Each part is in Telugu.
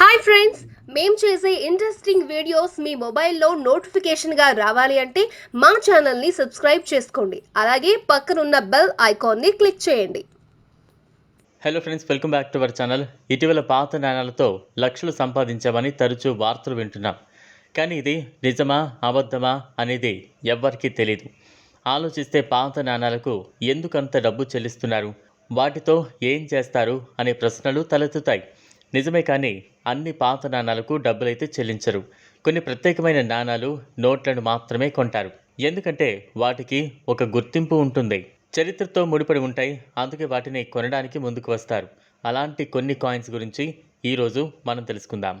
హాయ్ ఫ్రెండ్స్ మేము చేసే ఇంట్రెస్టింగ్ వీడియోస్ మీ మొబైల్లో నోటిఫికేషన్గా రావాలి అంటే మా ఛానల్ని సబ్స్క్రైబ్ చేసుకోండి. అలాగే పక్కనున్న బెల్ ఐకాన్ని క్లిక్ చేయండి. Hello friends welcome back to our channel ఇటీవల పాత నాణాలతో లక్షలు సంపాదించామని తరచూ వార్తలు వింటున్నాం. కానీ ఇది నిజమా అబద్ధమా అనేది ఎవ్వరికీ తెలియదు ఆలోచిస్తే పాత నాణాలకు ఎందుకంత డబ్బు చెల్లిస్తున్నారు? వాటితో ఏం చేస్తారు? అనే ప్రశ్నలు తలెత్తుతాయి. నిజమే కానీ అన్ని పాత నాణాలకు డబ్బులైతే చెల్లించరు. కొన్ని ప్రత్యేకమైన నాణాలు నోట్లను మాత్రమే కొంటారు. ఎందుకంటే వాటికి ఒక గుర్తింపు ఉంటుంది. చరిత్రతో ముడిపడి ఉంటాయి. అందుకే వాటిని కొనడానికి ముందుకు వస్తారు. అలాంటి కొన్ని కాయిన్స్ గురించి ఈరోజు మనం తెలుసుకుందాం.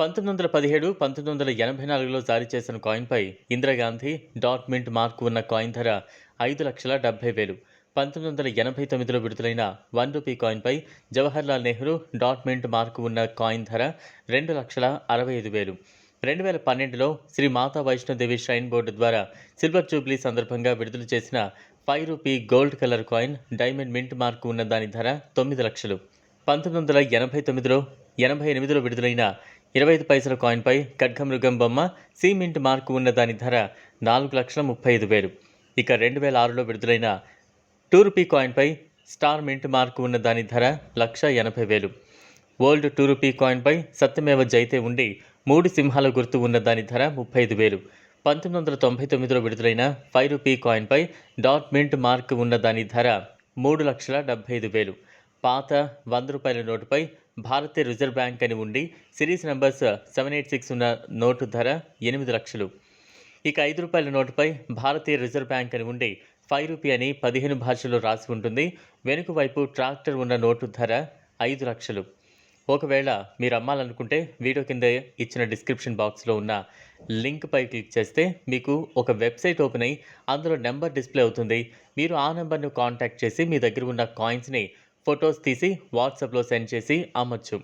పంతొమ్మిది వందల పదిహేడు పంతొమ్మిది వందల ఎనభై నాలుగులో జారీ చేసిన కాయిన్పై ఇందిరాగాంధీ డాట్ మింట్ మార్కు ఉన్న కాయిన్ ధర ఐదు లక్షల డెబ్బై వేలు. పంతొమ్మిది వందల ఎనభై తొమ్మిదిలో విడుదలైన one rupee కాయిన్పై Jawaharlal Nehru dot mint mark ఉన్న కాయిన్ ధర రెండు లక్షల అరవై ఐదు వేలు. రెండు వేల పన్నెండులో శ్రీ మాతా వైష్ణోదేవి ష్రైన్ బోర్డు ద్వారా సిల్వర్ జూబ్లీ సందర్భంగా విడుదల చేసిన five rupee gold colour coin diamond mint mark ఉన్న దాని ధర తొమ్మిది లక్షలు. పంతొమ్మిది వందల ఎనభై తొమ్మిదిలో ఎనభై ఎనిమిదిలో విడుదలైన ఇరవై ఐదు పైసల కాయిన్పై ఖడ్గమృగం బొమ్మ సి మింట్ మార్కు ఉన్న దాని ధర నాలుగు లక్షల ముప్పై ఐదు వేలు. ఇక రెండు వేల ఆరులో విడుదలైన టూ రూపీ కాయిన్పై స్టార్ మింట్ మార్క్ ఉన్న దాని ధర లక్ష ఎనభై వేలు. ఓల్డ్ టూ రూపీ కాయిన్పై సత్యమేవ జైతే ఉండి మూడు సింహాల గుర్తు ఉన్న దాని ధర ముప్పై ఐదు వేలు. పంతొమ్మిది వందల తొంభై తొమ్మిదిలో విడుదలైన ఫైవ్ రూపీ కాయిన్పై డాట్ మింట్ మార్క్ ఉన్న దాని ధర మూడు లక్షల డెబ్బై ఐదు వేలు. పాత వంద రూపాయల నోటుపై భారతీయ రిజర్వ్ బ్యాంక్ అని ఉండి series numbers seven eight six ఉన్న నోటు ధర ఎనిమిది లక్షలు. ఇక ఐదు రూపాయల నోటుపై భారతీయ రిజర్వ్ బ్యాంక్ అని ఉండి ఫైవ్ రూపీ అని పదిహేను భాషల్లో రాసి ఉంటుంది. వెనుక వైపు ట్రాక్టర్ ఉన్న నోటు ధర ఐదు లక్షలు. ఒకవేళ మీరు అమ్మాలనుకుంటే వీడియో కింద ఇచ్చిన డిస్క్రిప్షన్ బాక్స్లో ఉన్న లింక్పై క్లిక్ చేస్తే మీకు ఒక వెబ్సైట్ ఓపెన్ అయ్యి అందులో నెంబర్ డిస్ప్లే అవుతుంది. మీరు ఆ నెంబర్ను కాంటాక్ట్ చేసి మీ దగ్గర ఉన్న కాయిన్స్ని ఫొటోస్ తీసి వాట్సాప్లో సెండ్ చేసి అమ్మచ్చు.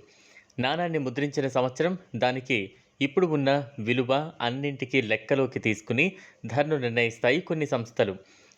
నాణాన్ని ముద్రించిన సంవత్సరం దానికి ఇప్పుడు ఉన్న విలువ అన్నింటికీ లెక్కలోకి తీసుకుని ధరను నిర్ణయిస్తాయి కొన్ని సంస్థలు.